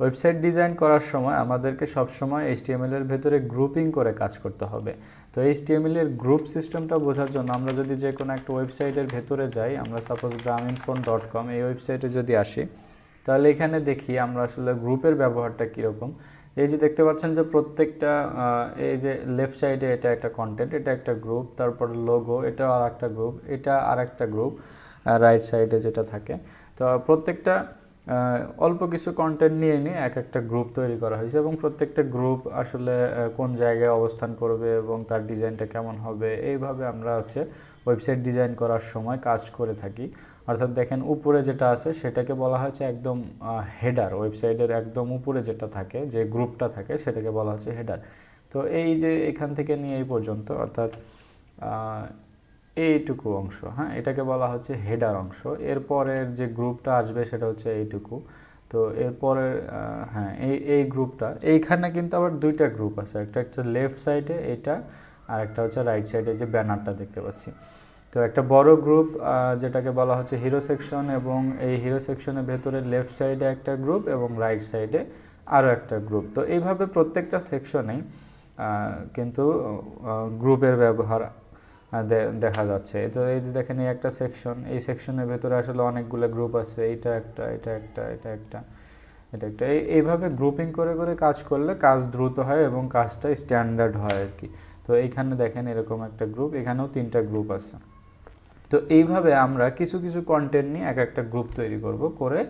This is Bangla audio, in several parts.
ওয়েবসাইট ডিজাইন করার সময় আমাদেরকে সবসময় এইচটিএমএল এর ভেতরে গ্রুপিং করে কাজ করতে হবে। তো এইচটিএমএল এর গ্রুপ সিস্টেমটা বোঝার জন্য আমরা যদি যে কোনো একটা ওয়েবসাইটের ভেতরে যাই, আমরা সাপোজ গ্রামীণ ফোন ডট কম এই ওয়েবসাইটে যদি আসি, তাহলে এখানে দেখি আমরা আসলে গ্রুপের ব্যবহারটা কীরকম। এই যে দেখতে পাচ্ছেন যে প্রত্যেকটা এই যে লেফট সাইডে এটা একটা কন্টেন্ট এটা একটা গ্রুপ তারপর লোগো এটা আর একটা গ্রুপ এটা আর একটা গ্রুপ রাইট সাইডে যেটা থাকে। তো প্রত্যেকটা অল্প কিছু কন্টেন্ট নিয়ে নিয়ে এক একটা গ্রুপ তৈরি করা হয়েছে এবং প্রত্যেকটা গ্রুপ আসলে কোন জায়গায় অবস্থান করবে এবং তার ডিজাইনটা কেমন হবে, এইভাবে আমরা হচ্ছে ওয়েবসাইট ডিজাইন করার সময় কাজ করে থাকি। অর্থাৎ দেখেন উপরে যেটা আছে, সেটাকে বলা হচ্ছে একদম হেডার ওয়েবসাইটের একদম উপরে যেটা থাকে, যে গ্রুপটা থাকে, সেটাকে বলা হচ্ছে হেডার তো এই যে এখান থেকে নিয়ে এই পর্যন্ত, অর্থাৎ এইটুকু অংশ হ্যাঁ? এটাকে বলা হচ্ছে হেডার অংশ। এরপরের যে গ্রুপটা আসবে সেটা হচ্ছে এইটুকু। তো এরপরের হ্যাঁ এই এই গ্রুপটা, এইখানে কিন্তু আবার দুইটা গ্রুপ আছে। একটা হচ্ছে লেফট সাইডে এটা, আর একটা হচ্ছে রাইট সাইডে যে ব্যানারটা দেখতে পাচ্ছি। তো একটা বড় গ্রুপ যেটাকে বলা হচ্ছে হিরো সেকশন এবং এই হিরো সেকশনের ভেতরে লেফট সাইডে একটা গ্রুপ এবং রাইট সাইডে আরও একটা গ্রুপ তো এইভাবে প্রত্যেকটা সেকশনেই কিন্তু গ্রুপের ব্যবহার দেখা যাচ্ছে। তো এই যে দেখেন, এই একটা সেকশন এই সেকশনের ভেতরে আসলে অনেকগুলো গ্রুপ আছে। এটা একটা এটা একটা এটা একটা এটা একটা। এই, এইভাবে গ্রুপিং করে করে কাজ করলে কাজ দ্রুত হয় এবং কাজটা স্ট্যান্ডার্ড হয় আর কি। তো এইখানে দেখেন এরকম একটা গ্রুপ এখানেও তিনটা গ্রুপ আছে। তো এইভাবে আমরা কিছু কিছু কন্টেন্ট নিয়ে এক একটা গ্রুপ তৈরি করব করে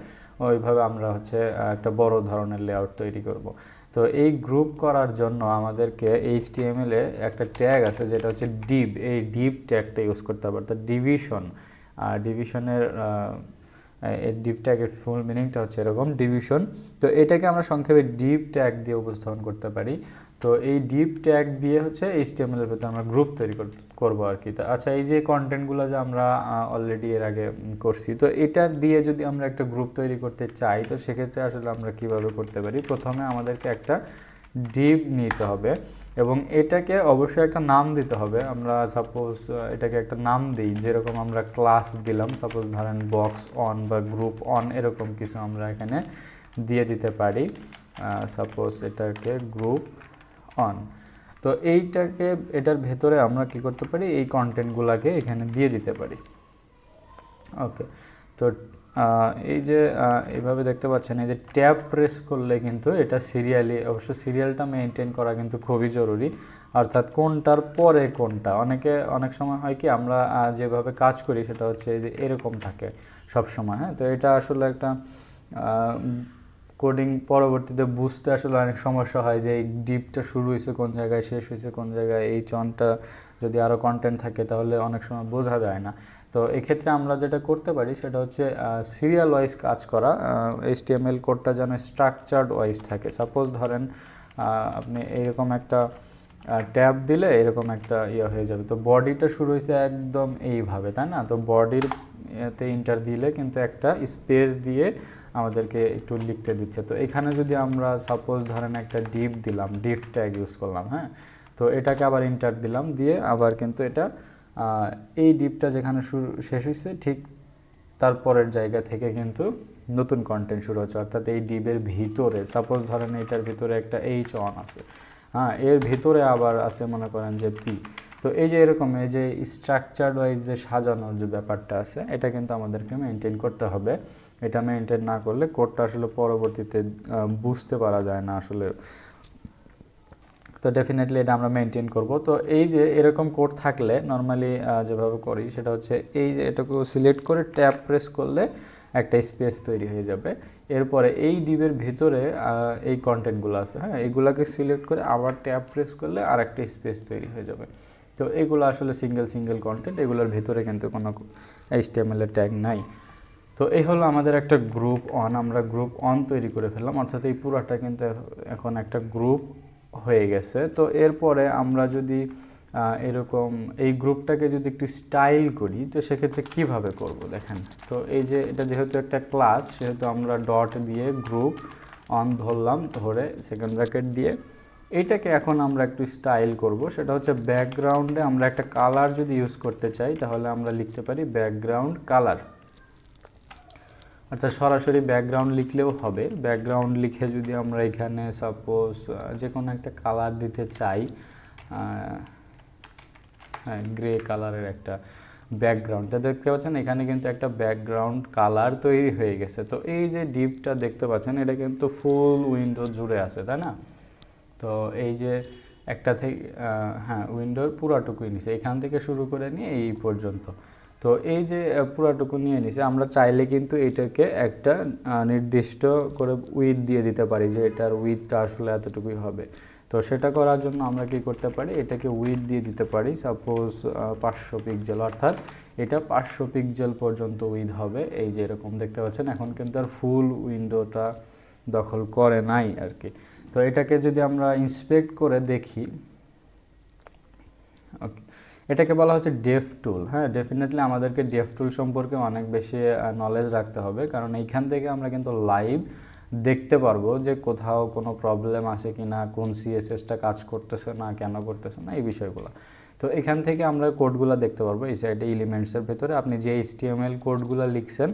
ওইভাবে আমরা হচ্ছে একটা বড় ধরনের লেআউট তৈরি করব। তো এই গ্রুপ করার জন্য আমাদেরকে এইচটিএমএল এ একটা ট্যাগ আছে, যেটা হচ্ছে ডিপ এই ডিপ ট্যাগটা ইউজ করতে হবে, অর্থাৎ ডিভিশন আর ডিভিশনের এই ডিপ ট্যাগের ফুল মিনিংটা হচ্ছে এরকম ডিভিশন তো এটাকে আমরা সংক্ষেপে ডিপ ট্যাগ দিয়ে উপস্থাপন করতে পারি। তো এই ডিপ ট্যাগ দিয়ে হচ্ছে এইচটিএমএল এর ভেতরে আমরা গ্রুপ তৈরি কর- করব আর কি। তা আচ্ছা এই যে কন্টেন্টগুলো যে আমরা অলরেডি এর আগে করছি, তো এটা দিয়ে যদি আমরা একটা গ্রুপ তৈরি করতে চাই, তো সেক্ষেত্রে আসলে আমরা কীভাবে করতে পারি? প্রথমে আমাদেরকে একটা ডিপ নিতে হবে এবং এটাকে অবশ্যই একটা নাম দিতে হবে। আমরা সাপোজ এটাকে একটা নাম দিই, যেরকম আমরা ক্লাস দিলাম সাপোজ ধরেন বক্স অন বা গ্রুপ অন এরকম কিছু আমরা এখানে দিয়ে দিতে পারি। সাপোজ এটাকে গ্রুপ অন তো এইটাকে, এটার ভেতরে আমরা কি করতে পারি? এই কন্টেন্টগুলোকে এখানে দিয়ে দিতে পারি। ওকে, তো এই যে এইভাবে দেখতে পাচ্ছেন, এই যে ট্যাব প্রেস করলে কিন্তু এটা সিরিয়ালি অবশ্য সিরিয়ালটা মেনটেন করা কিন্তু খুবই জরুরি। অর্থাৎ কোনটার পরে কোনটা। অনেকে, অনেক সময় হয় কি, আমরা যেভাবে কাজ করি সেটা হচ্ছে এই যে এরকম থাকে সব সময় হ্যাঁ? তো এটা আসলে একটা কোডিং পরবর্তীতে বুঝতে আসলে অনেক সমস্যা হয় যে এই ডিপটা শুরু হয়েছে কোন জায়গায়, শেষ হয়েছে কোন জায়গায়, এই চনটা যদি আরও কন্টেন্ট থাকে তাহলে অনেক সময় বোঝা যায় না। তো এক্ষেত্রে আমরা যেটা করতে পারি সেটা হচ্ছে সিরিয়াল ওয়াইজ কাজ করা এইচ এইচটিএমএল কোডটা যেন স্ট্রাকচার্ড ওয়াইজ থাকে। সাপোজ ধরেন আপনি এইরকম একটা ট্যাব দিলে এরকম একটা ইয়ে হয়ে যাবে। তো বডিটা শুরু হয়েছে একদম এইভাবে, তাই না? তো বডির এতে ইন্টার দিলে কিন্তু একটা স্পেস দিয়ে আমাদেরকে একটু লিখতে দিচ্ছে। তো এখানে যদি আমরা সাপোজ ধরেন একটা ডিপ দিলাম ডিপ ট্যাগ ইউজ করলাম হ্যাঁ? তো এটাকে আবার ইন্টার দিলাম, দিয়ে আবার কিন্তু এটা এই ডিপটা যেখানে শুরু, শেষ হয়েছে ঠিক তারপরের জায়গা থেকে কিন্তু নতুন কন্টেন্ট শুরু হচ্ছে। অর্থাৎ এই ডিপের ভিতরে সাপোজ ধরেন এটার ভিতরে একটা এইচ অন আছে হ্যাঁ? এর ভিতরে আবার আছে মনে করেন যে পি তো এই যে এরকম, এই যে স্ট্রাকচার ওয়াইজ যে সাজানোর যে ব্যাপারটা আছে, এটা কিন্তু আমাদেরকে মেনটেন করতে হবে। এটা মেনটেন না করলে কোডটা আসলে পরবর্তীতে বুঝতে পারা যায় না আসলে। তো ডেফিনেটলি এটা আমরা মেনটেন করব। তো এই যে এরকম কোড থাকলে নর্মালি যেভাবে করি সেটা হচ্ছে এই যে এটাকে সিলেক্ট করে ট্যাব প্রেস করলে একটা স্পেস তৈরি হয়ে যাবে। এরপরে এই ডিবের ভিতরে এই কন্টেন্টগুলো আছে হ্যাঁ? এগুলাকে সিলেক্ট করে আবার ট্যাব প্রেস করলে আর একটা স্পেস তৈরি হয়ে যাবে। তো এগুলো আসলে সিঙ্গেল সিঙ্গেল কন্টেন্ট এগুলোর ভিতরে কিন্তু কোনো এইচটিএমএল এর ট্যাগ নাই। তো এই হলো আমাদের একটা গ্রুপ অন আমরা গ্রুপ অন তৈরি করে ফেললাম, অর্থাৎ এই পুরাটা কিন্তু এখন একটা গ্রুপ হয়ে গেছে। তো এরপরে আমরা যদি এরকম এই গ্রুপটাকে যদি একটু স্টাইল করি, তো সেক্ষেত্রে কীভাবে করব দেখেন? তো এই যে এটা যেহেতু একটা ক্লাস সেহেতু আমরা ডট দিয়ে গ্রুপ অন ধরলাম, ধরে সেকেন্ড ব্র্যাকেট দিয়ে। এইটাকে এখন আমরা একটু স্টাইল করব, সেটা হচ্ছে ব্যাকগ্রাউন্ডে আমরা একটা কালার যদি ইউজ করতে চাই, তাহলে আমরা লিখতে পারি ব্যাকগ্রাউন্ড কালার অর্থাৎ সরাসরি ব্যাকগ্রাউন্ড লিখলেও হবে। ব্যাকগ্রাউন্ড লিখে যদি আমরা এখানে সাপোজ যে কোনো একটা কালার দিতে চাই হ্যাঁ গ্রে কালারের একটা ব্যাকগ্রাউন্ডটা দেখতে পাচ্ছেন, এখানে কিন্তু একটা ব্যাকগ্রাউন্ড কালার তৈরি হয়ে গেছে। তো এই যে ডিপটা দেখতে পাচ্ছেন, এটা কিন্তু ফুল উইন্ডো জুড়ে আছে, তাই না? তো এই যে একটা থেকে হ্যাঁ উইন্ডোর পুরাটুকুই নিছে। এখান থেকে শুরু করে নিয়ে এই পর্যন্ত। তো এই যে পুরাটুকু নিয়ে নিছে, আমরা চাইলে কিন্তু এটাকে একটা নির্দিষ্ট করে উইথ দিয়ে দিতে পারি যে এটার উইথটা আসলে এতটুকুই হবে। তো সেটা করার জন্য আমরা কি করতে পারি, এটাকে উইথ দিয়ে দিতে পারি। সাপোজ পাঁচশো পিক্সেল অর্থাৎ এটা পাঁচশো পিক্সেল পর্যন্ত উইথ হবে। এই যে এরকম দেখতে পাচ্ছেন, এখন কিন্তু আর ফুল উইন্ডোটা দখল করে নাই আর কি। তো এটাকে যদি আমরা ইন্সপেক্ট করে দেখি ওকে এটাকে বলা হচ্ছে ডেফ টুল হ্যাঁ ডেফিনেটলি আমাদেরকে ডেফ টুল সম্পর্কে অনেক বেশি নলেজ রাখতে হবে। কারণ এইখান থেকে আমরা কিন্তু লাইভ দেখতে পারব যে কোথাও কোনো প্রবলেম আছে কি না কোন সিএসএসটা কাজ করতেছে না, কেন করতেছে না, এই বিষয়গুলো। তো এখান থেকে আমরা কোডগুলো দেখতে পারব এই সাইডে এলিমেন্টসের ভেতরে। আপনি যে এইচটিএমএল কোডগুলো লিখছেন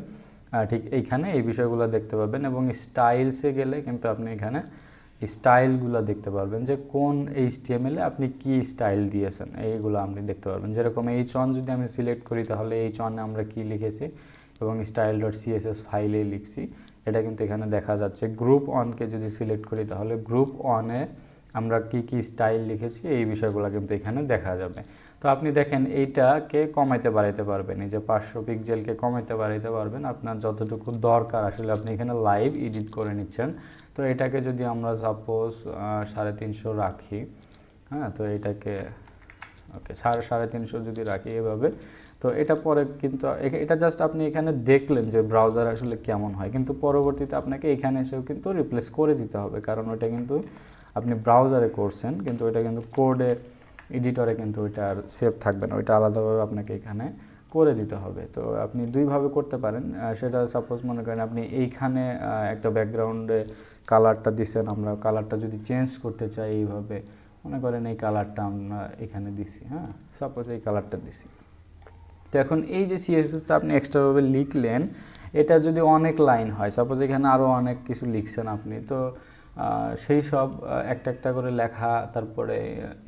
ঠিক এইখানে এই বিষয়গুলো দেখতে পাবেন এবং স্টাইলসে গেলে কিন্তু আপনি এখানে স্টাইলগুলো দেখতে পারবেন যে কোন এইচটিএমএল আপনি কি স্টাইল দিয়েছেন, এইগুলো আপনি দেখতে পারবেন। যেরকম এই চন যদি আমি সিলেক্ট করি, তাহলে এই চনে আমরা কি লিখেছি? এবং স্টাইল ডট সিএসএস ফাইলে লিখছি। এটা কিন্তু এখানে দেখা যাচ্ছে। গ্রুপ অনকে যদি সিলেক্ট করি, তাহলে গ্রুপ অনে আমরা কি কি স্টাইল লিখেছি, এই বিষয়গুলো কিন্তু এখানে দেখা যাবে। তো আপনি দেখেন, এইটাকে কমাইতে বাড়াইতে পারবেন। এই যে পাঁচশো পিক্সেলকে কমাইতে বাড়াইতে পারবেন। আপনার যতটুকু দরকার, আসলে আপনি এখানে লাইভ এডিট করে নিচ্ছেন। তো এটাকে যদি আমরা সাপোজ সাড়ে তিনশো রাখি হ্যাঁ তো এটাকে ওকে সাড়ে সাড়ে তিনশো যদি রাখি এভাবে, তো এটা পরে কিন্তু এটা জাস্ট আপনি এখানে দেখলেন যে ব্রাউজার আসলে কেমন হয়, কিন্তু পরবর্তীতে আপনাকে এখানে এসেও কিন্তু রিপ্লেস করে দিতে হবে, কারণ ওটা কিন্তু আপনি ব্রাউজারে করছেন, কিন্তু ওইটা কিন্তু কোডে এডিটরে কিন্তু ওইটা আর সেভ থাকবে না, ওইটা আলাদাভাবে আপনাকে এখানে করে দিতে হবে। তো আপনি দুইভাবে করতে পারেন। সেটা সাপোজ মনে করেন আপনি এইখানে একটা ব্যাকগ্রাউন্ডে কালারটা দিছেন আমরা কালারটা যদি চেঞ্জ করতে চাই এইভাবে, মনে করেন এই কালারটা আমরা এখানে দিছি হ্যাঁ? সাপোজ এই কালারটা দিছি। তো এখন এই যে সিএসএসটা আপনি এক্সট্রাভাবে লিখলেন, এটা যদি অনেক লাইন হয় সাপোজ এখানে আরও অনেক কিছু লিখছেন আপনি, তো সেই সব একটা একটা করে লেখা, তারপরে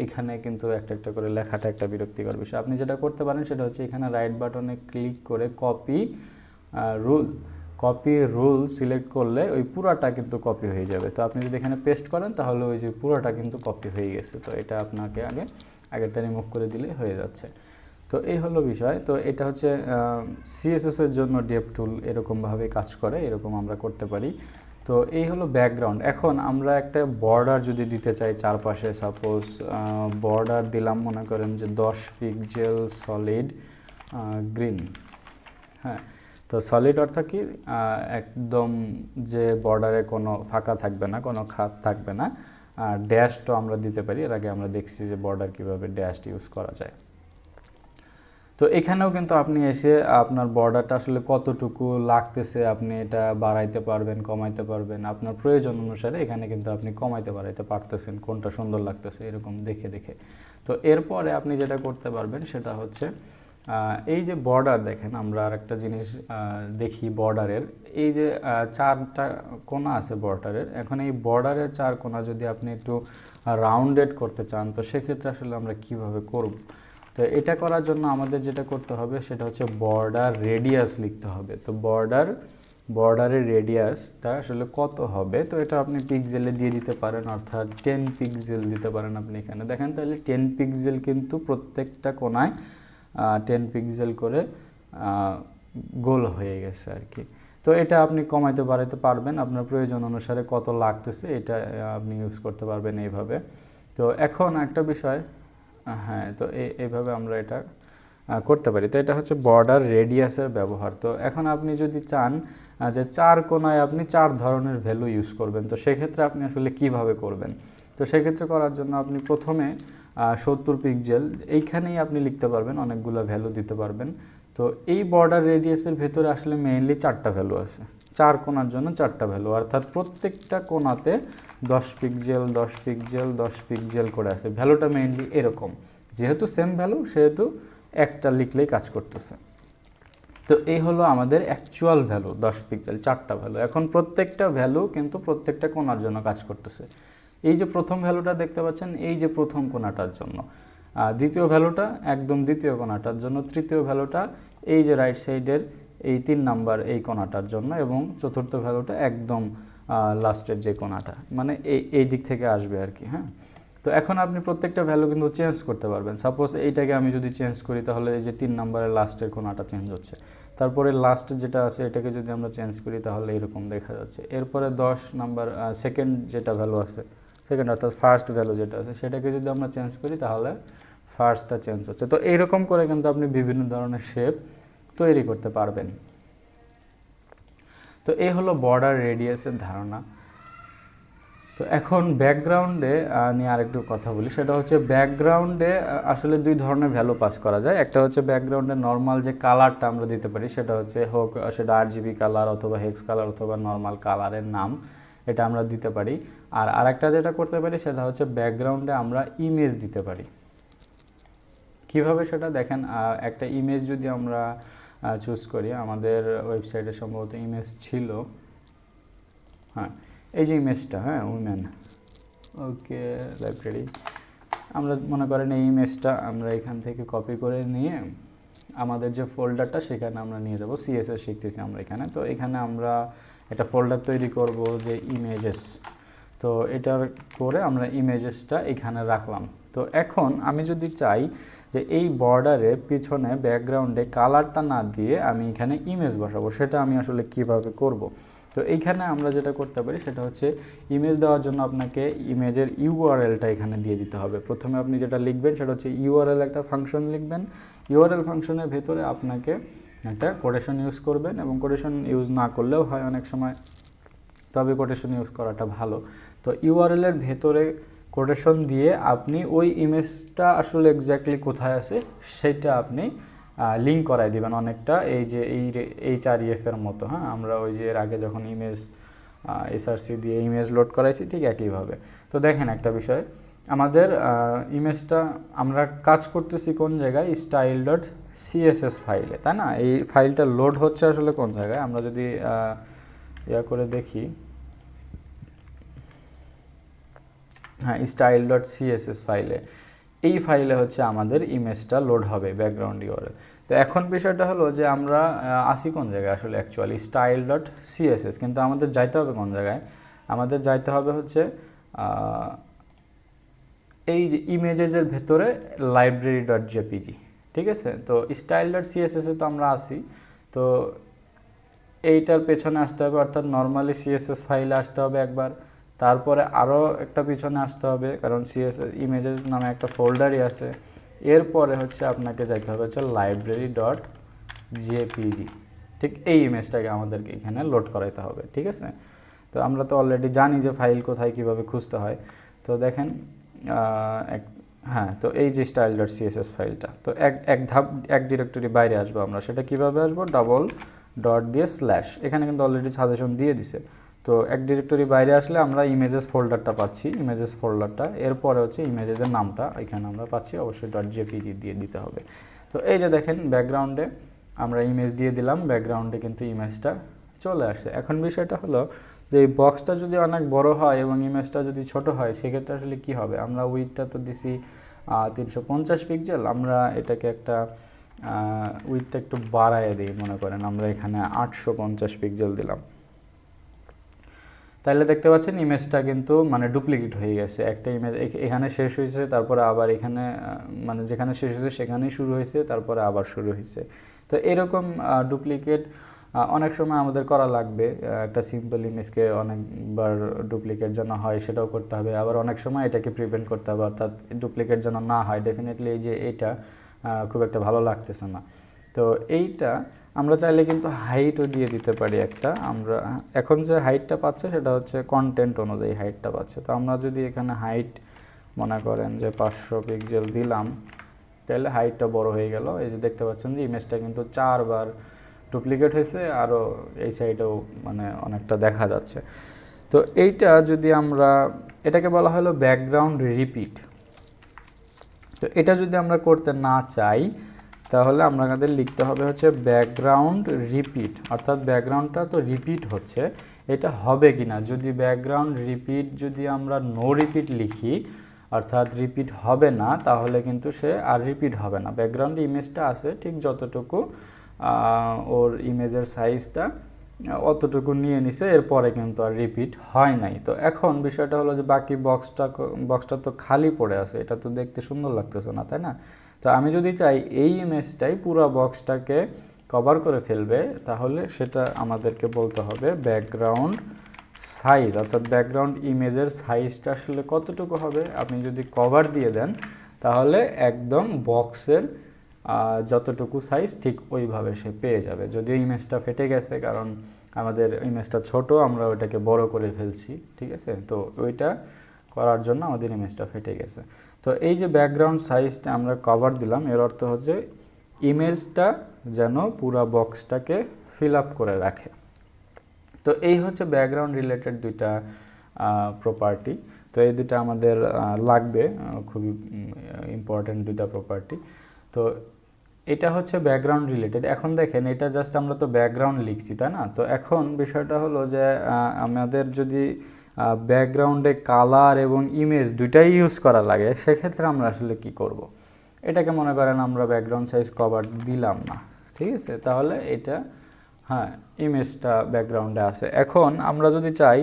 এখানে কিন্তু একটা একটা করে লেখাটা একটা বিরক্তিকর বিষয়। আপনি যেটা করতে পারেন সেটা হচ্ছে এখানে রাইট বাটনে ক্লিক করে copy rule copy rule select করলে ওই পুরাটা কিন্তু কপি হয়ে যাবে। তো আপনি যদি এখানে পেস্ট করেন তাহলে ওই যে পুরোটা কিন্তু কপি হয়ে গেছে। তো এটা আপনাকে আগে, আগেরটা রিমুভ করে দিলে হয়ে যাচ্ছে। তো এই হলো বিষয়। তো এটা হচ্ছে সিএসএস এর জন্য ডেপ টুল এরকমভাবে কাজ করে, এরকম আমরা করতে পারি। তো এই হলো ব্যাকগ্রাউন্ড এখন আমরা একটা বর্ডার যদি দিতে চাই চারপাশে সাপোজ বর্ডার দিলাম মনে করেন যে দশ পিকজেল সলিড গ্রিন হ্যাঁ তো সলিড অর্থাৎ কি? একদম যে বর্ডারে কোনো ফাঁকা থাকবে না, কোনো খাত থাকবে না। আর ড্যাশটাও আমরা দিতে পারি। এর আগে আমরা দেখছি যে বর্ডার কীভাবে ড্যাশড ইউজ করা যায়। তো এখানেও কিন্তু আপনি এসে আপনার বর্ডারটা আসলে কতটুকু লাগতেছে আপনি এটা বাড়াইতে পারবেন, কমাইতে পারবেন, আপনার প্রয়োজন অনুসারে এখানে কিন্তু আপনি কমাইতে বাড়াইতে পারতেছেন, কোনটা সুন্দর লাগতেছে এরকম দেখে দেখে। তো এরপরে আপনি যেটা করতে পারবেন সেটা হচ্ছে এই যে বর্ডার দেখেন, আমরা আর একটা জিনিস দেখি বর্ডারের এই যে চারটা কোনা আছে বর্ডারের এখন এই বর্ডারের চার কোনা যদি আপনি একটু রাউন্ডেড করতে চান, তো সেক্ষেত্রে আসলে আমরা কীভাবে করব? তো এটা করার জন্য আমাদের যেটা করতে হবে সেটা হচ্ছে বর্ডার রেডিয়াস লিখতে হবে। তো বর্ডার বর্ডারের রেডিয়াসটা আসলে কত হবে? তো এটা আপনি পিক্সেলে দিয়ে দিতে পারেন, অর্থাৎ টেন পিক্সেল দিতে পারেন আপনি এখানে। দেখেন তাহলে টেন পিক্সেল কিন্তু প্রত্যেকটা কোনায় টেন পিক্সেল করে গোল হয়ে গেছে আর কি। তো এটা আপনি কমাইতে বাড়াইতে পারবেন। আপনার প্রয়োজন অনুসারে কত লাগতেছে এটা আপনি ইউজ করতে পারবেন এইভাবে। তো এখন একটা বিষয় হ্যাঁ তো এই- এইভাবে আমরা এটা করতে পারি। তো এটা হচ্ছে বর্ডার রেডিয়াসের ব্যবহার। তো এখন আপনি যদি চান যে চার কোনায় আপনি চার ধরনের ভ্যালু ইউজ করবেন, তো সেক্ষেত্রে আপনি আসলে কীভাবে করবেন? তো সেক্ষেত্রে করার জন্য আপনি প্রথমে সত্তর পিক্সেল এইখানেই আপনি লিখতে পারবেন, অনেকগুলো ভ্যালু দিতে পারবেন। তো এই বর্ডার রেডিয়াসের ভেতরে আসলে মেইনলি চারটা ভ্যালু আছে। চার কোণার জন্য চারটা ভ্যালু অর্থাৎ প্রত্যেকটা কোনাতে দশ পিক্সেল দশ পিক্সেল দশ পিক্সেল করে আছে। ভ্যালুটা মেইনলি এরকম। যেহেতু সেম ভ্যালু সেহেতু একটা লিখলেই কাজ করতেছে। তো এই হলো আমাদের অ্যাকচুয়াল ভ্যালু দশ পিক্সেল চারটা ভ্যালু এখন প্রত্যেকটা ভ্যালু কিন্তু প্রত্যেকটা কোনার জন্য কাজ করতেছে। এই যে প্রথম ভ্যালুটা দেখতে পাচ্ছেন, এই যে প্রথম কোনাটার জন্য। দ্বিতীয় ভ্যালুটা একদম দ্বিতীয় কোণাটার জন্য, তৃতীয় ভ্যালুটা এই যে রাইট সাইডের এই তিন নাম্বার এই কোণাটার জন্য এবং চতুর্থ ভ্যালুটা একদম লাস্টের যে কোণাটা মানে এই এই দিক থেকে আসবে আর কি হ্যাঁ? তো এখন আপনি প্রত্যেকটা ভ্যালু কিন্তু চেঞ্জ করতে পারবেন। সাপোজ এইটাকে আমি যদি চেঞ্জ করি, তাহলে এই যে তিন নাম্বারের লাস্টের কোণাটা চেঞ্জ হচ্ছে। তারপরে লাস্ট যেটা আছে, এটাকে যদি আমরা চেঞ্জ করি, তাহলে এরকম দেখা যাচ্ছে। এরপরে দশ নাম্বার সেকেন্ড যেটা ভ্যালু আছে সেকেন্ড অর্থাৎ ফার্স্ট ভ্যালু যেটা আছে, সেটাকে যদি আমরা চেঞ্জ করি তাহলে ফার্স্টটা চেঞ্জ হচ্ছে। তো এইরকম করে কিন্তু আপনি বিভিন্ন ধরনের শেপ তৈরি করতে পারবেন। তো এই হলো বর্ডার রেডিয়াসের ধারণা। তো এখন ব্যাকগ্রাউন্ডে নিয়ে আরেকটু কথা বলি। সেটা হচ্ছে ব্যাকগ্রাউন্ডে আসলে দুই ধরনের ভ্যালু পাস করা যায়। একটা হচ্ছে ব্যাকগ্রাউন্ডে নর্মাল যে কালারটা আমরা দিতে পারি, সেটা হচ্ছে হোক, সেটা আর জিবি কালার অথবা হেক্স কালার অথবা নর্মাল কালারের নাম। এটা আমরা দিতে পারি। আর আরেকটা যেটা করতে পারি সেটা হচ্ছে ব্যাকগ্রাউন্ডে আমরা ইমেজ দিতে পারি। কীভাবে সেটা দেখেন? একটা ইমেজ যদি আমরা চুজ করি, আমাদের ওয়েবসাইটে সম্ভবত ইমেজ ছিল। হ্যাঁ এই যে ইমেজটা হ্যাঁ উইমেন ওকে লাইব্রেরি আমরা মনে করেন এই ইমেজটা আমরা এখান থেকে কপি করে নিয়ে আমাদের যে ফোল্ডারটা সেখানে আমরা নিয়ে যাব। সিএসএস শিখতেছি আমরা এখানে, তো এখানে আমরা একটা ফোল্ডার তৈরি করব যে ইমেজেস তো এটার করে আমরা ইমেজেসটা এখানে রাখলাম। তো এখন আমি যদি চাই যে এই বর্ডারে পিছনে ব্যাকগ্রাউন্ডে কালারটা না দিয়ে আমি এখানে ইমেজ বসাবো, সেটা আমি আসলে কীভাবে করব। তো এইখানে আমরা যেটা করতে পারি সেটা হচ্ছে ইমেজ দেওয়ার জন্য আপনাকে ইমেজের ইউআরএলটা এখানে দিয়ে দিতে হবে। প্রথমে আপনি যেটা লিখবেন সেটা হচ্ছে ইউআরএল একটা ফাংশন লিখবেন। ইউআরএল ফাংশনের ভেতরে আপনাকে একটা কোটেশন ইউজ করবেন এবং কোটেশন ইউজ না করলেও হয় অনেক সময়, তবে কোটেশন ইউজ করাটা ভালো। তো ইউআরএল এর ভেতরে কোটেশন দিয়ে আপনি ওই ইমেজটা আসলে এক্স্যাক্টলি কোথায় আছে সেটা আপনি লিঙ্ক করাই দিবেন অনেকটা। এই যে এই এইচ আর এফ এর মতো হ্যাঁ? আমরা ওই যে এর আগে যখন ইমেজ এসআরসি দিয়ে ইমেজ লোড করাইছি ঠিক একইভাবে। তো দেখেন একটা বিষয় আমাদের ইমেজটা আমরা কাজ করতেছি কোন জায়গায়? স্টাইল ডট সিএসএস ফাইলে তাই না? এই ফাইলটা লোড হচ্ছে আসলে কোন জায়গায়? আমরা যদি ইয়া করে দেখি। হ্যাঁ স্টাইল ডট সিএসএস ফাইলে এই ফাইলে হচ্ছে আমাদের ইমেজটা লোড হবে ব্যাকগ্রাউন্ড ইউআরএল তো এখন বিষয়টা হলো যে আমরা আসি কোন জায়গায় আসলে অ্যাকচুয়ালি স্টাইল ডট সিএসএস কিন্তু আমাদের যাইতে হবে কোন জায়গায়? আমাদের যাইতে হবে হচ্ছে এই যে ইমেজেসের ভেতরে লাইব্রেরি ডট জেপিজি ঠিক আছে? তো স্টাইল ডট সিএসএসে তো আমরা আসি তো এইটার পেছনে আসতে হবে, অর্থাৎ নর্মালি সিএসএস ফাইলে আসতে হবে একবার। তারপরে আরও একটা পিছনে আসতে হবে, কারণ সিএসএস ইমেজেস নামে একটা ফোল্ডারই আছে। এরপরে হচ্ছে আপনাকে যাইতে হবে হচ্ছে লাইব্রেরি ডট জেপিজি ঠিক এই ইমেজটাকে আমাদেরকে এখানে লোড করাইতে হবে, ঠিক আছে? তো আমরা তো অলরেডি জানি যে ফাইল কোথায় কীভাবে খুঁজতে হয়। তো দেখেন এক হ্যাঁ তো এই যে স্টাইল ডট সিএসএস ফাইলটা তো এক এক ধাপ, এক ডিরেক্টরি বাইরে আসব আমরা। সেটা কীভাবে আসব? ডাবল ডট দিয়ে স্ল্যাশ এখানে কিন্তু অলরেডি সাজেশন দিয়ে দিছে। তো এক ডিরেক্টরি বাইরে আসলে আমরা ইমেজেস ফোল্ডারটা পাচ্ছি ইমেজেস ফোল্ডারটা এরপরে হচ্ছে ইমেজেসের নামটা এখানে আমরা পাচ্ছি। অবশ্যই ডট জেপিজি দিয়ে দিতে হবে। তো এই যে দেখেন ব্যাকগ্রাউন্ডে আমরা ইমেজ দিয়ে দিলাম। ব্যাকগ্রাউন্ডে কিন্তু ইমেজটা চলে আসছে এখন বিষয়টা হলো যে এই বক্সটা যদি অনেক বড় হয় এবং ইমেজটা যদি ছোট হয়, সেক্ষেত্রে আসলে কি হবে? আমরা উইথটা তো দিছি তিনশো পঞ্চাশ পিক্সেল আমরা এটাকে একটা উইথটা একটু বাড়ায় দিই, মনে করেন আমরা এখানে আটশো পঞ্চাশ পিক্সেল দিলাম। তাহলে দেখতে পাচ্ছেন ইমেজটা কিন্তু মানে ডুপ্লিকেট হয়ে গেছে। একটা ইমেজ এখানে শেষ হয়েছে, তারপরে আবার এখানে মানে যেখানে শেষ হয়েছে সেখানেই শুরু হয়েছে, তারপরে আবার শুরু হয়েছে। তো এরকম ডুপ্লিকেট অনেক সময় আমাদের করা লাগবে একটা সিম্পল ইমেজকে অনেকবার ডুপ্লিকেট যেন হয় সেটাও করতে হবে। আবার অনেক সময় এটাকে প্রিভেন্ট করতে হবে, অর্থাৎ ডুপ্লিকেট যেন না হয় ডেফিনেটলি এই যে এটা খুব একটা ভালো লাগতেছে না। তো এইটা আমরা চাইলে কিন্তু হাইটও দিয়ে দিতে পারি একটা। আমরা এখন যে হাইটটা পাচ্ছে সেটা হচ্ছে কন্টেন্ট অনুযায়ী হাইটটা পাচ্ছে। তো আমরা যদি এখানে হাইট মনে করেন যে পাঁচশো পিক্সেল দিলাম, তাহলে হাইটটা বড় হয়ে গেল। এই যে দেখতে পাচ্ছেন যে ইমেজটা কিন্তু চারবার ডুপ্লিকেট হয়েছে আরও এই সাইডেও মানে অনেকটা দেখা যাচ্ছে। তো এইটা যদি আমরা, এটাকে বলা হলো ব্যাকগ্রাউন্ড রিপিট তো এটা যদি আমরা করতে না চাই, তাহলে আমাদের লিখতে হবে হচ্ছে ব্যাকগ্রাউন্ড রিপিট অর্থাৎ ব্যাকগ্রাউন্ডটা তো রিপিট হচ্ছে, এটা হবে কি না যদি ব্যাকগ্রাউন্ড রিপিট যদি আমরা নো রিপিট লিখি, অর্থাৎ রিপিট হবে না, তাহলে কিন্তু সে আর রিপিট হবে না। ব্যাকগ্রাউন্ড ইমেজটা আছে ঠিক যতটুকু ওর ইমেজের সাইজটা অতটুকু নিয়ে নিছে, এরপরে কিন্তু আর রিপিট হয় নাই। তো এখন বিষয়টা হলো যে বাকি বক্সটা বক্সটা তো খালি পড়ে আছে, এটা তো দেখতে সুন্দর লাগতেছে না, তাই না? তো আমি যদি চাই এই ইমেজটাই পুরো বক্সটাকে কভার করে ফেলবে, তাহলে সেটা আমাদেরকে বলতে হবে ব্যাকগ্রাউন্ড সাইজ অর্থাৎ ব্যাকগ্রাউন্ড ইমেজের সাইজটা আসলে কতটুকু হবে, আপনি যদি কভার দিয়ে দেন, তাহলে একদম বক্সের যতটুকু সাইজ ঠিক ওইভাবে সে পেয়ে যাবে। যদিও ইমেজটা ফেটে গেছে, কারণ আমাদের ইমেজটা ছোট, আমরা ওইটাকে বড় করে ফেলছি, ঠিক আছে? তো ওইটা করার জন্য আমাদের ইমেজটা ফেটে গেছে। তো এই যে ব্যাকগ্রাউন্ড সাইজটা আমরা কভার দিলাম, এর অর্থ হচ্ছে ইমেজটা যেন পুরা বক্সটাকে ফিল আপ করে রাখে। তো এই হচ্ছে ব্যাকগ্রাউন্ড রিলেটেড দুইটা প্রপার্টি তো এই দুটা আমাদের লাগবে খুবই ইম্পর্ট্যান্ট দুইটা প্রপার্টি তো এটা হচ্ছে ব্যাকগ্রাউন্ড রিলেটেড এখন দেখেন, এটা জাস্ট আমরা তো ব্যাকগ্রাউন্ড লিখছি, তাই না? তো এখন বিষয়টা হলো যে আমাদের যদি ব্যাকগ্রাউন্ডে কালার এবং ইমেজ দুইটাই ইউজ করা লাগে, সেক্ষেত্রে আমরা আসলে কি করব। এটাকে মনে করেন আমরা ব্যাকগ্রাউন্ড সাইজ কভার দিলাম না, ঠিক আছে? তাহলে এটা হ্যাঁ ইমেজটা ব্যাকগ্রাউন্ডে আছে। এখন আমরা যদি চাই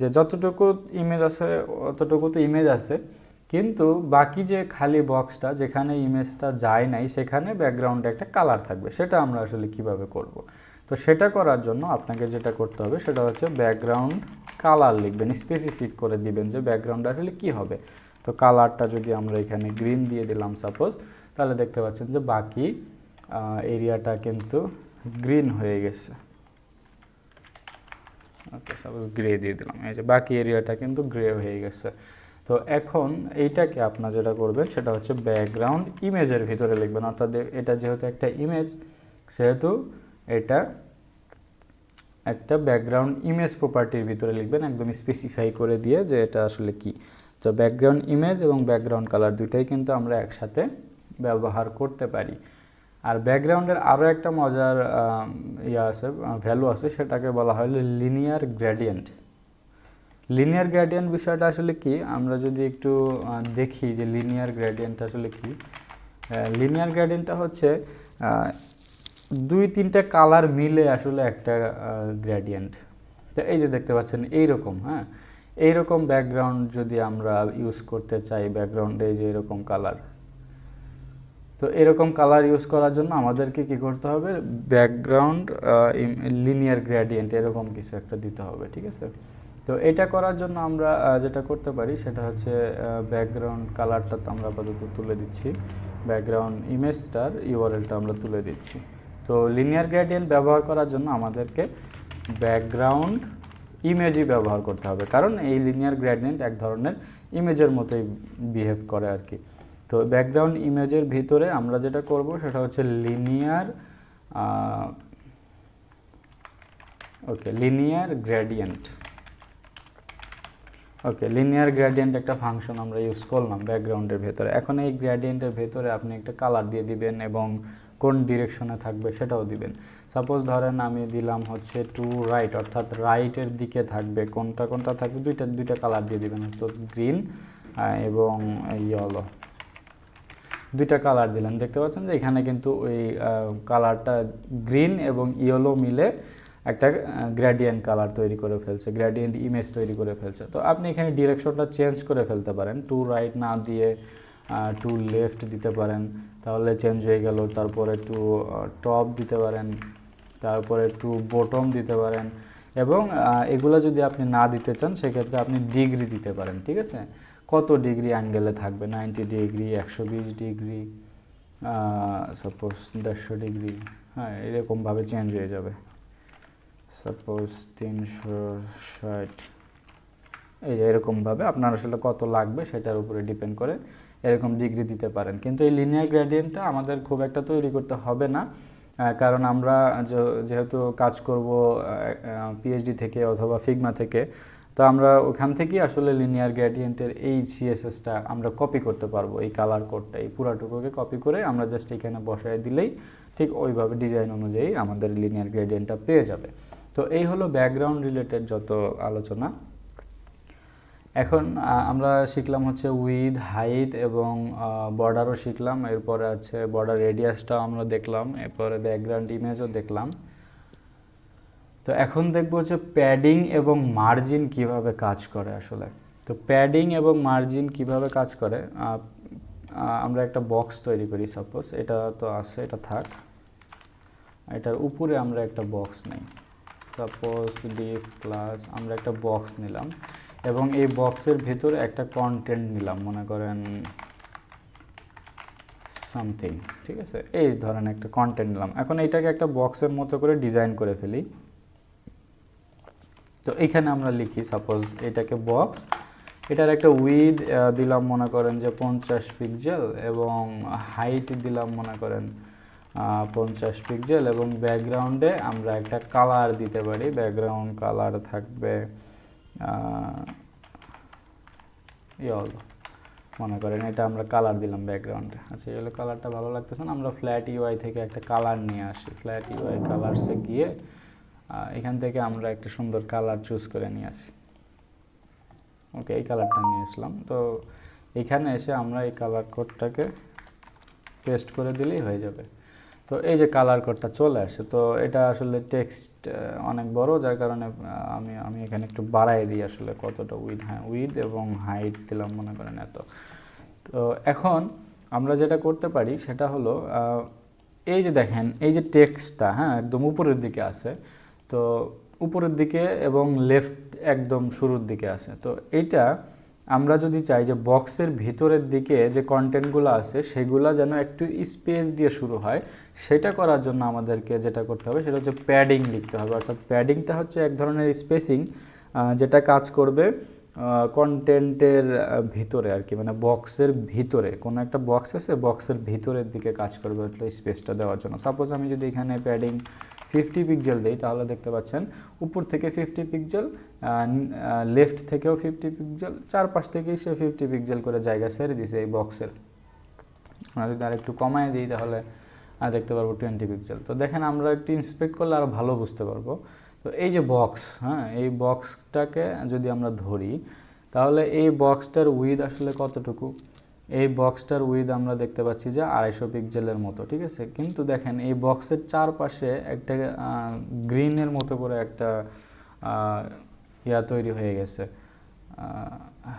যে যতটুকু ইমেজ আছে, অতটুকু তো ইমেজ আছে কিন্তু বাকি যে খালি বক্সটা যেখানে ইমেজটা যায় নাই, সেখানে ব্যাকগ্রাউন্ডে একটা কালার থাকবে। সেটা আমরা আসলে কীভাবে করব? তো সেটা করার জন্য আপনাকে যেটা করতে হবে, সেটা হচ্ছে ব্যাকগ্রাউন্ড কালার লিখবেন স্পেসিফিক করে দিবেন যে ব্যাকগ্রাউন্ড আসলে কি হবে। তো কালারটা যদি আমরা এখানে গ্রিন দিয়ে দিলাম সাপোজ তাহলে দেখতে পাচ্ছেন যে বাকি এরিয়াটা কিন্তু গ্রিন হয়ে গেছে। ওকে সাপোজ গ্রে দিয়ে দিলাম। এই যে বাকি এরিয়াটা কিন্তু গ্রে হয়ে গেছে। তো এখন এইটাকে আপনার যেটা করবেন, সেটা হচ্ছে ব্যাকগ্রাউন্ড ইমেজের ভিতরে লিখবেন। অর্থাৎ এটা যেহেতু একটা ইমেজ সেহেতু এটা একটা ব্যাকগ্রাউন্ড ইমেজ প্রপার্টির ভিতরে লিখবেন, একদম স্পেসিফাই করে দিয়ে যে এটা আসলে কি। তো ব্যাকগ্রাউন্ড ইমেজ এবং ব্যাকগ্রাউন্ড কালার দুইটাই কিন্তু আমরা একসাথে ব্যবহার করতে পারি। আর ব্যাকগ্রাউন্ডের আরও একটা মজার ইয়ে আছে ভ্যালু আছে, সেটাকে বলা হয় লিনিয়ার গ্র্যাডিয়েন্ট লিনিয়ার গ্র্যাডিয়েন্ট বিষয়টা আসলে কি? আমরা যদি একটু দেখি যে লিনিয়ার গ্র্যাডিয়েন্ট আসলে কি? লিনিয়ার গ্র্যাডিয়েন্টটা হচ্ছে দুই তিনটা কালার মিলে আসলে একটা গ্র্যাডিয়েন্ট তো এই যে দেখতে পাচ্ছেন, এইরকম হ্যাঁ? এইরকম ব্যাকগ্রাউন্ড যদি আমরা ইউজ করতে চাই ব্যাকগ্রাউন্ডে যে এরকম কালার তো এরকম কালার ইউজ করার জন্য আমাদেরকে কি করতে হবে? ব্যাকগ্রাউন্ড লিনিয়ার গ্রেডিয়েন্ট এরকম কিছু একটা দিতে হবে, ঠিক আছে? তো এটা করার জন্য আমরা যেটা করতে পারি সেটা হচ্ছে ব্যাকগ্রাউন্ড কালারটা তো আমরা আপাতত তুলে দিচ্ছি। ব্যাকগ্রাউন্ড ইমেজটার ইউআরএলটা আমরা তুলে দিচ্ছি। তো লিনিয়ার গ্রেডিয়েন্ট ব্যবহার করার জন্য আমাদেরকে ব্যাকগ্রাউন্ড ইমেজই ব্যবহার করতে হবে। কারণ এই লিনিয়ার গ্রেডিয়েন্ট এক ধরনের ইমেজের মতোই বিহেভ করে আর কি। তো ব্যাকগ্রাউন্ড ইমেজের ভিতরে আমরা যেটা করব সেটা হচ্ছে linear okay linear gradient okay linear gradient একটা ফাংশন আমরা ইউজ করলাম ব্যাকগ্রাউন্ডের ভেতরে। এখন এই গ্রেডিয়েন্টের ভেতরে আপনি একটা কালার দিয়ে দিবেন এবং কোন ডিরেকশনে থাকবে সেটাও দিবেন। সাপোজ ধরেন আমি দিলাম হচ্ছে টু রাইট অর্থাৎ রাইটের দিকে থাকবে, কোনটা কোনটা থাকবে, দুইটা দুইটা কালার দিয়ে দিবেন তো গ্রিন এবং ইয়েলো দুইটা কালার দিলেন। দেখতে পাচ্ছেন যে এখানে কিন্তু ওই কালারটা গ্রিন এবং ইয়েলো মিলে একটা গ্র্যাডিয়েন্ট কালার তৈরি করে ফেলছে গ্র্যাডিয়েন্ট ইমেজ তৈরি করে ফেলছে। তো আপনি এখানে ডিরেকশনটা চেঞ্জ করে ফেলতে পারেন। টু রাইট না দিয়ে টু লেফট দিতে পারেন। তাহলে চেঞ্জ হয়ে গেল। তারপরে টু টপ দিতে পারেন। তারপরে টু বটম দিতে পারেন। এবং এগুলো যদি আপনি না দিতে চান, সেক্ষেত্রে আপনি ডিগ্রি দিতে পারেন, ঠিক আছে? কত ডিগ্রি অ্যাঙ্গেলে থাকবে? নাইনটি ডিগ্রি একশো বিশ ডিগ্রি সাপোজ দেড়শো ডিগ্রি হ্যাঁ এরকমভাবে চেঞ্জ হয়ে যাবে। সাপোজ তিনশো ষাট। এই যে এরকমভাবে আপনার আসলে কত লাগবে সেটার উপরে ডিপেন্ড করে এরকম ডিগ্রি দিতে পারেন। কিন্তু এই লিনিয়ার গ্রেডিয়েন্টটা আমাদের খুব একটা তৈরি করতে হবে না কারণ আমরা যেহেতু কাজ করব পিএইচডি থেকে অথবা ফিগমা থেকে, তো আমরা ওখান থেকেই আসলে লিনিয়ার গ্রেডিয়েন্টের এই সিএসএসটা আমরা কপি করতে পারব, এই কালার কোডটা এই পুরাটুকুকে কপি করে আমরা জাস্ট এখানে বসায় দিলেই ঠিক ওইভাবে ডিজাইন অনুযায়ী আমাদের লিনিয়ার গ্রেডিয়েন্টটা পেয়ে যাবে। তো এই হলো ব্যাকগ্রাউন্ড রিলেটেড যত আলোচনা। এখন আমরা শিখলাম হচ্ছে উইথ হাইট এবং বর্ডারও শিখলাম। এরপরে আছে বর্ডার রেডিয়াসটাও আমরা দেখলাম। এরপরে ব্যাকগ্রাউন্ড ইমেজও দেখলাম। তো এখন দেখব হচ্ছে প্যাডিং এবং মার্জিন কীভাবে কাজ করে আসলে। তো প্যাডিং এবং মার্জিন কীভাবে কাজ করে? আমরা একটা বক্স তৈরি করি সাপোজ এটা তো আছে, এটা থাক। এটার উপরে আমরা একটা বক্স নেই। সাপোজ ডিফ ক্লাস আমরা একটা বক্স নিলাম এবং এই বক্সের ভেতরে একটা কন্টেন্ট নিলাম, মনে করেন সামথিং ঠিক আছে? এই ধরনের একটা কন্টেন্ট নিলাম। এখন এটাকে একটা বক্সের মতো করে ডিজাইন করে ফেলি। তো এখানে আমরা লিখি সাপোজ এটাকে বক্স এটার একটা উইড দিলাম মনে করেন যে পঞ্চাশ পিক্সেল এবং হাইট দিলাম মনে করেন পঞ্চাশ পিক্সেল এবং ব্যাকগ্রাউন্ডে আমরা একটা কালার দিতে পারি। ব্যাকগ্রাউন্ড কালার থাকবে ইয়ল মনে করেন এটা আমরা কালার দিলাম ব্যাকগ্রাউন্ডে আচ্ছা ইয়েলো কালারটা ভালো লাগতেছে না? আমরা ফ্ল্যাট ইউআই থেকে একটা কালার নিয়ে আসি। ফ্ল্যাট ইউআই কালারসে গিয়ে এখান থেকে আমরা একটা সুন্দর কালার চুজ করে নিয়ে আসি। ওকে এই কালারটা নিয়ে আসলাম। তো এখানে এসে আমরা এই কালার কোডটাকে পেস্ট করে দিলেই হয়ে যাবে। তো এই যে কালার কোডটা চলে আসে, তো এটা আসলে টেক্সট অনেক বড়, যার কারণে আমি আমি এখানে একটু বাড়াই দিই আসলে কতটা উইথ হ্যাঁ উইথ এবং হাইট দিলাম মনে করেন এত। তো এখন আমরা যেটা করতে পারি সেটা হলো এই যে দেখেন, এই যে টেক্সটটা হ্যাঁ একদম উপরের দিকে আছে, তো উপরের দিকে এবং লেফট একদম শুরুর দিকে আছে। তো এইটা আমরা যদি চাই যে বক্সের ভিতরের দিকে যে কন্টেন্টগুলো আছে, সেগুলো যেন একটু স্পেস দিয়ে শুরু হয়, সেটা করার জন্য আমাদেরকে যেটা করতে হবে সেটা হচ্ছে প্যাডিং লিখতে হবে। অর্থাৎ প্যাডিংটা হচ্ছে এক ধরনের স্পেসিং যেটা কাজ করবে কন্টেন্টের ভিতরে আর কি মানে বক্সের ভিতরে। কোনো একটা বক্স আছে, বক্সের ভিতরের দিকে কাজ করবে স্পেসটা দেওয়ার জন্য। সাপোজ আমি যদি এখানে প্যাডিং ফিফটি পিক্সেল দিই, তাহলে দেখতে পাচ্ছেন উপর থেকে ফিফটি পিক্সেল লেফট থেকেও ফিফটি পিক্সেল চারপাশ থেকেই সে ফিফটি পিক্সেল করে জায়গা ছেড়ে দিছে এই বক্সের আমরা যদি আরেকটু কমায় দিই, তাহলে আর দেখতে পারব টোয়েন্টি পিক্সেল তো দেখেন আমরা একটু ইন্সপেক্ট করলে আরও ভালো বুঝতে পারব। তো এই যে বক্স হ্যাঁ এই বক্সটাকে যদি আমরা ধরি, তাহলে এই বক্সটার উইথ আসলে কতটুকু? এই বক্সটার উইথ আমরা দেখতে পাচ্ছি যে আড়াইশো পিক্সেলের মতো, ঠিক আছে? কিন্তু দেখেন, এই বক্সের চারপাশে একটা গ্রিনের মতো করে একটা ইয়া তৈরি হয়ে গেছে।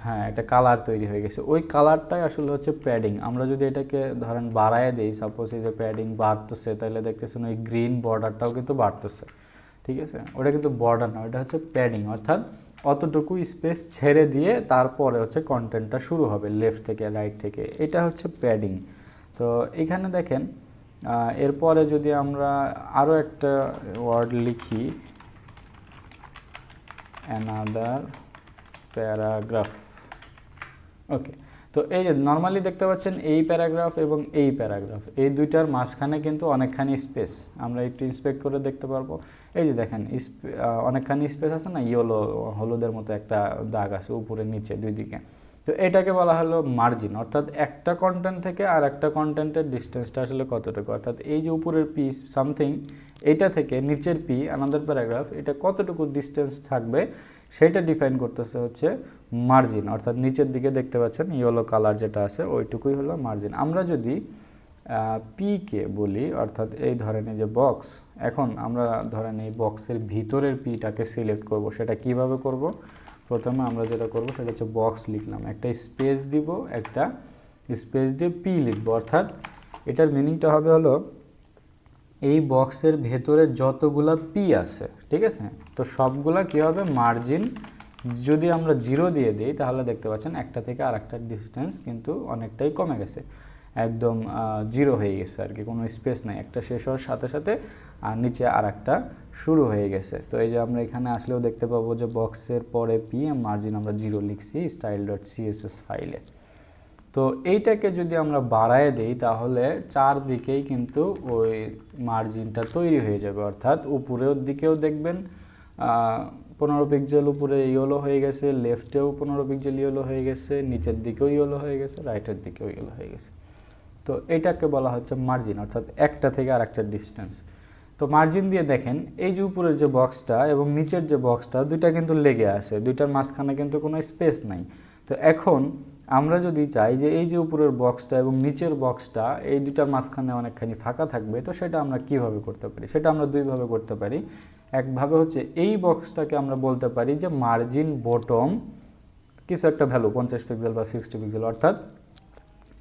হ্যাঁ একটা কালার তৈরি হয়ে গেছে। ওই কালারটাই আসলে হচ্ছে প্যাডিং আমরা যদি এটাকে ধরেন বাড়ায় দিই সাপোজ এই যে প্যাডিং বাড়তেছে, তাহলে দেখতেছেন ওই গ্রিন বর্ডারটাও কিন্তু বাড়তেছে, ঠিক আছে? ওটা কিন্তু বর্ডার না, ওটা হচ্ছে প্যাডিং অর্থাৎ অতটুকু স্পেস ছেড়ে দিয়ে তারপরে হচ্ছে কন্টেন্টটা শুরু হবে লেফট থেকে রাইট থেকে। এটা হচ্ছে প্যাডিং তো এখানে দেখেন এরপরে যদি আমরা আরও একটা ওয়ার্ড লিখি অ্যানাদার প্যারাগ্রাফ ওকে তো এই যে নর্মালি দেখতে পাচ্ছেন এই প্যারাগ্রাফ এবং এই প্যারাগ্রাফ এই দুইটার মাঝখানে কিন্তু অনেকখানি স্পেস আমরা একটু ইন্সপেক্ট করে দেখতে পারব। এই যে দেখেন অনেকখানি স্পেস আছে না ইয়েলো হলুদের মতো একটা দাগ আছে উপরে, নিচে, দুই দিকে। তো এটাকে বলা হলো মার্জিন অর্থাৎ একটা কন্টেন্ট থেকে আর একটা কন্টেন্টের ডিস্টেন্সটা আসলে কতটুকু? অর্থাৎ এই যে উপরের পি সামথিং এটা থেকে নিচের পি আনাদার প্যারাগ্রাফ এটা কতটুকু ডিস্টেন্স থাকবে, সেটা ডিফাইন করতেছে হচ্ছে মার্জিন অর্থাৎ নিচের দিকে দেখতে পাচ্ছেন ইয়েলো কালার যেটা আছে, ওইটুকুই হলো মার্জিন আমরা যদি পিকে বলি, অর্থাৎ এই ধরনের যে বক্স এখন আমরা ধরেন এই বক্সের ভিতরের পিটাকে সিলেক্ট করব, সেটা কীভাবে করব? প্রথমে আমরা যেটা করব, সেটা হচ্ছে বক্স লিখলাম। একটা স্পেস দিব, একটা স্পেস দিয়ে পি লিখব। অর্থাৎ এটার মিনিংটা হবে হলো, এই বক্সের ভেতরে যতগুলা পি আছে, ঠিক আছে? তো সবগুলা কী হবে? মার্জিন যদি আমরা জিরো দিয়ে দিই, তাহলে দেখতে পাচ্ছেন একটা থেকে আর একটা ডিস্টেন্স কিন্তু অনেকটাই কমে গেছে। একদম জিরো হয়ে গেছে আর কি। কোনো স্পেস নাই। একটা শেষ হওয়ার সাথে সাথে আর নিচে আর একটা শুরু হয়ে গেছে। তো এই যে আমরা এখানে আসলেও দেখতে পাবো যে বক্সের পরে পি মার্জিন আমরা জিরো লিখছি স্টাইল ডট সিএসএস ফাইলে তো এইটাকে যদি আমরা বাড়ায় দিই, তাহলে চারদিকেই কিন্তু ওই মার্জিনটা তৈরি হয়ে যাবে। অর্থাৎ উপরের দিকেও দেখবেন পনেরো পিক্সেল উপরে ইয়েলো হয়ে গেছে লেফটেও পনেরো পিক্সেল ইয়েলো হয়ে গেছে, নিচের দিকেও ইয়েলো হয়ে গেছে রাইটের দিকেও ইয়েলো হয়ে গেছে। তো এটাকে বলা হচ্ছে মার্জিন অর্থাৎ একটা থেকে আর একটা ডিস্টেন্স তো মার্জিন দিয়ে দেখেন, এই যে উপরের যে বক্সটা এবং নিচের যে বক্সটা দুইটা কিন্তু লেগে আছে, দুইটার মাঝখানে কিন্তু কোনো স্পেস নাই। তো এখন আমরা যদি চাই যে এই যে উপরের বক্সটা এবং নিচের বক্সটা এই দুটার মাঝখানে অনেকখানি ফাঁকা থাকবে, তো সেটা আমরা কীভাবে করতে পারি? সেটা আমরা দুইভাবে করতে পারি। একভাবে হচ্ছে এই বক্সটাকে আমরা বলতে পারি যে মার্জিন বটম কিছু একটা ভ্যালু পঞ্চাশ পিক্সেল বা সিক্সটি পিক্সেল অর্থাৎ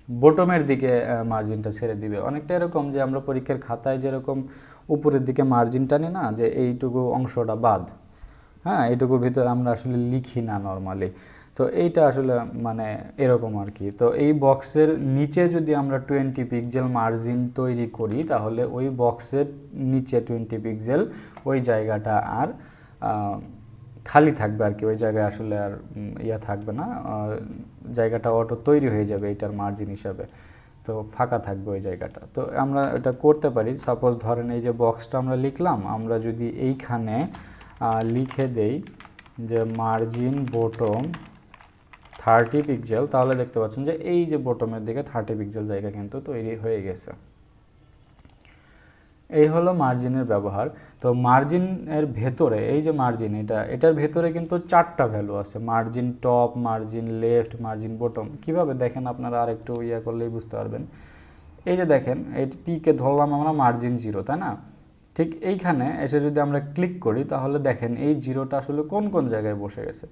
বটমের দিকে মার্জিনটা ছেড়ে দিবে। অনেকটা এরকম যে আমরা পরীক্ষার খাতায় যেরকম উপরের দিকে মার্জিন টানি না, যে এইটুকু অংশটা বাদ। হ্যাঁ এইটুকুর ভিতরে আমরা আসলে লিখি না নর্মালি তো এইটা আসলে মানে এরকম আর কি। তো এই বক্সের নিচে যদি আমরা টোয়েন্টি পিক্সেল মার্জিন তৈরি করি, তাহলে ওই বক্সের নিচে টোয়েন্টি পিক্সেল ওই জায়গাটা আর খালি থাকবে আর কি, ওই জায়গায় আসলে আর ইয়া থাকবে না। জায়গাটা অটো তৈরি হয়ে যাবে এটার মার্জিন হিসাবে। তো ফাঁকা থাকবে ওই জায়গাটা। তো আমরা এটা করতে পারি। সাপোজ ধরেন এই যে বক্সটা আমরা লিখলাম, আমরা যদি এইখানে লিখে দেই যে মার্জিন বটম থার্টি পিক্সেল তাহলে দেখতে পাচ্ছেন যে এই যে বটমের দিকে থার্টি পিক্সেল জায়গা কিন্তু তৈরি হয়ে গেছে। এই হলো মার্জিনের ব্যবহার। তো মার্জিনের ভেতরে, এই যে মার্জিন এটা, এটার ভেতরে কিন্তু চারটা ভ্যালু আছে। Margin top margin left margin bottom কীভাবে দেখেন আপনারা আর একটু ইয়া করলেই বুঝতে পারবেন। এই যে দেখেন, এই পিকে ধরলাম আমরা মার্জিন জিরো তাই না? ঠিক এইখানে এসে যদি আমরা ক্লিক করি, তাহলে দেখেন এই জিরোটা আসলে কোন কোন জায়গায় বসে গেছে?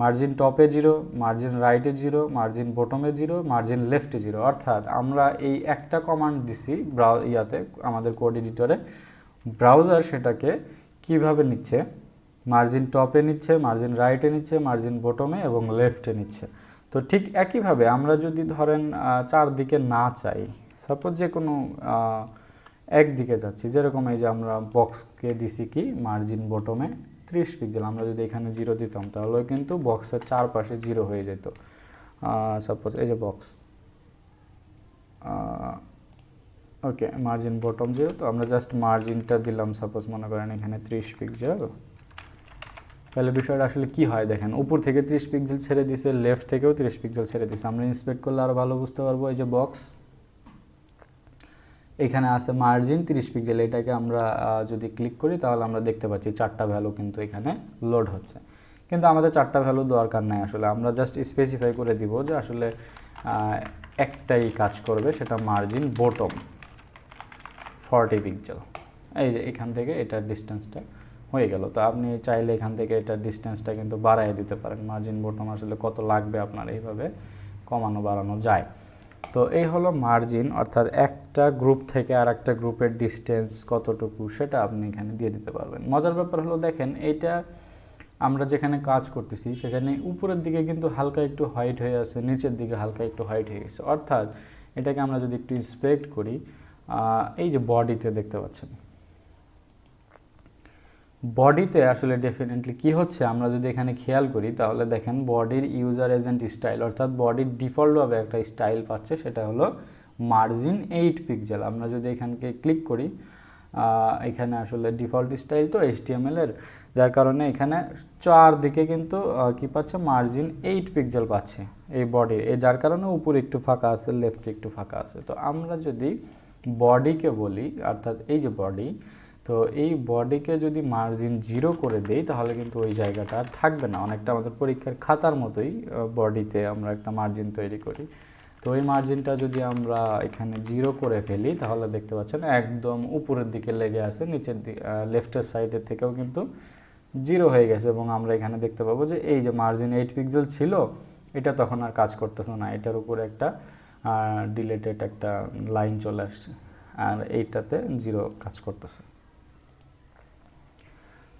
মার্জিন টপে জিরো, মার্জিন রাইটে জিরো, মার্জিন বটমে জিরো, মার্জিন লেফটে জিরো। অর্থাৎ আমরা এই একটা কমান্ড দিছি ব্রাউ, ইয়াতে আমাদের কোড এডিটরে। ব্রাউজার সেটাকে কীভাবে নিচ্ছে? মার্জিন টপে নিচ্ছে, মার্জিন রাইটে নিচ্ছে, মার্জিন বটমে এবং লেফটে নিচ্ছে। তো ঠিক একইভাবে আমরা যদি ধরেন চারদিকে না চাই সাপোজ যে কোনো একদিকে যাচ্ছি, যেরকম এই যে আমরা বক্সকে দিছি কি? মার্জিন বটমে। ত্রিশ পিক্সেল আমরা যদি এখানে জিরো দিতাম, তাহলে কিন্তু বক্সের চারপাশে জিরো হয়ে যেত। সাপোজ এই যে box okay margin bottom zero তো আমরা জাস্ট মার্জিনটা দিলাম সাপোজ মনে করেন এখানে ত্রিশ পিক্সেল তাহলে বিষয়টা আসলে কি হয় দেখেন, উপর থেকে ত্রিশ পিক্সেল ছেড়ে দিছে লেফট থেকেও ত্রিশ পিক্সেল ছেড়ে দিছে। আমরা ইন্সপেক্ট করলে আরও ভালো বুঝতে পারব এই যে বক্স এখানে আছে মার্জিন তিরিশ পিক্সেল এটাকে আমরা যদি ক্লিক করি তাহলে আমরা দেখতে পাচ্ছি চারটা ভ্যালু কিন্তু এখানে লোড হচ্ছে। কিন্তু আমাদের চারটা ভ্যালু দরকার নাই আসলে, আমরা জাস্ট স্পেসিফাই করে দিব যে আসলে একটাই কাজ করবে সেটা মার্জিন বটম ফর্টি পিক্সেল এই যে এখান থেকে এটার ডিস্টেন্সটা হয়ে গেল। তো আপনি চাইলে এখান থেকে এটার ডিস্টেন্সটা কিন্তু বাড়ায় দিতে পারেন। মার্জিন বটম আসলে কত লাগবে আপনার এইভাবে কমানো বাড়ানো যায়। তো এই হলো মার্জিন অর্থাৎ একটা গ্রুপ থেকে আর একটা গ্রুপের ডিস্টেন্স কতটুকু সেটা আপনি এখানে দিয়ে দিতে পারবেন। মজার ব্যাপার হলো দেখেন, এইটা আমরা যেখানে কাজ করতেছি সেখানে উপরের দিকে কিন্তু হালকা একটু হোয়াইট হয়ে আছে, নিচের দিকে হালকা একটু হোয়াইট হয়ে গেছে। অর্থাৎ এটাকে আমরা যদি একটু ইন্সপেক্ট করি এই যে বডিতে দেখতে পাচ্ছেন বডিতে আসলে ডেফিনেটলি কি হচ্ছে, আমরা যদি এখানে খেয়াল করি, তাহলে দেখেন বডির ইউজার এজেন্ট স্টাইল অর্থাৎ বডির ডিফল্টভাবে একটা স্টাইল পাচ্ছে, সেটা হলো মার্জিন এইট পিক্সেল আমরা যদি এখানকে ক্লিক করি এখানে আসলে ডিফল্ট স্টাইল তো এর, যার কারণে এখানে চারদিকে কিন্তু কি পাচ্ছে? মার্জিন এইট পিক্সেল পাচ্ছে এই বডির এই যার কারণে উপরে একটু ফাঁকা আছে লেফটে একটু ফাঁকা আছে। তো আমরা যদি বডিকে বলি, অর্থাৎ এই যে বডি তো এই বডিকে যদি মার্জিন জিরো করে দেই, তাহলে কিন্তু ওই জায়গাটা আর থাকবে না। অনেকটা আমাদের পরীক্ষার খাতার মতোই বডিতে আমরা একটা মার্জিন তৈরি করি। তো ওই মার্জিনটা যদি আমরা এখানে জিরো করে ফেলি, তাহলে দেখতে পাচ্ছেন একদম উপরের দিকে লেগে আছে, নিচের দিকে লেফটের সাইডের থেকেও কিন্তু জিরো হয়ে গেছে। এবং আমরা এখানে দেখতে পাবো যে এই যে মার্জিন এইট পিক্সেল ছিল, এটা তখন আর কাজ করতেছে না। এটার উপরে একটা ডিলেটেড একটা লাইন চলে আসছে। আর এইটাতে জিরো কাজ করতেছে।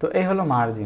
তো এই হলো মার্জিন